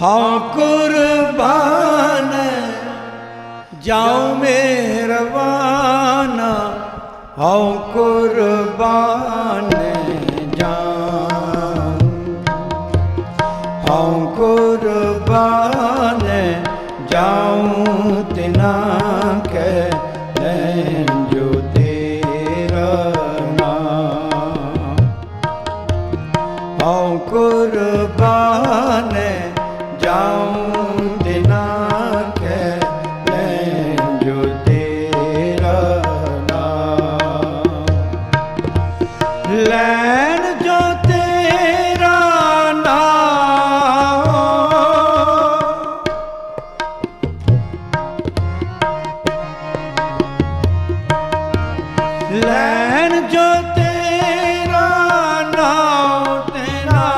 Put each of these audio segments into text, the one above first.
ਹਉ ਕੁਰਬਾਨ ਜਾਉ ਮਿਹਰਬਾਨਾ ਹਉ ਕੁਰਬਾਨ ਜਾਉ। ਹਉ ਕੁਰਬਾਨ ਜਾਉ ਤਿਨਾ ਕੈ ਕੁਰਬਾਨ ਲੈਣ ਜੋ ਤੇਰਾ ਨਾਮ ਤੇ ਨਾ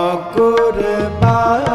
অকুরবান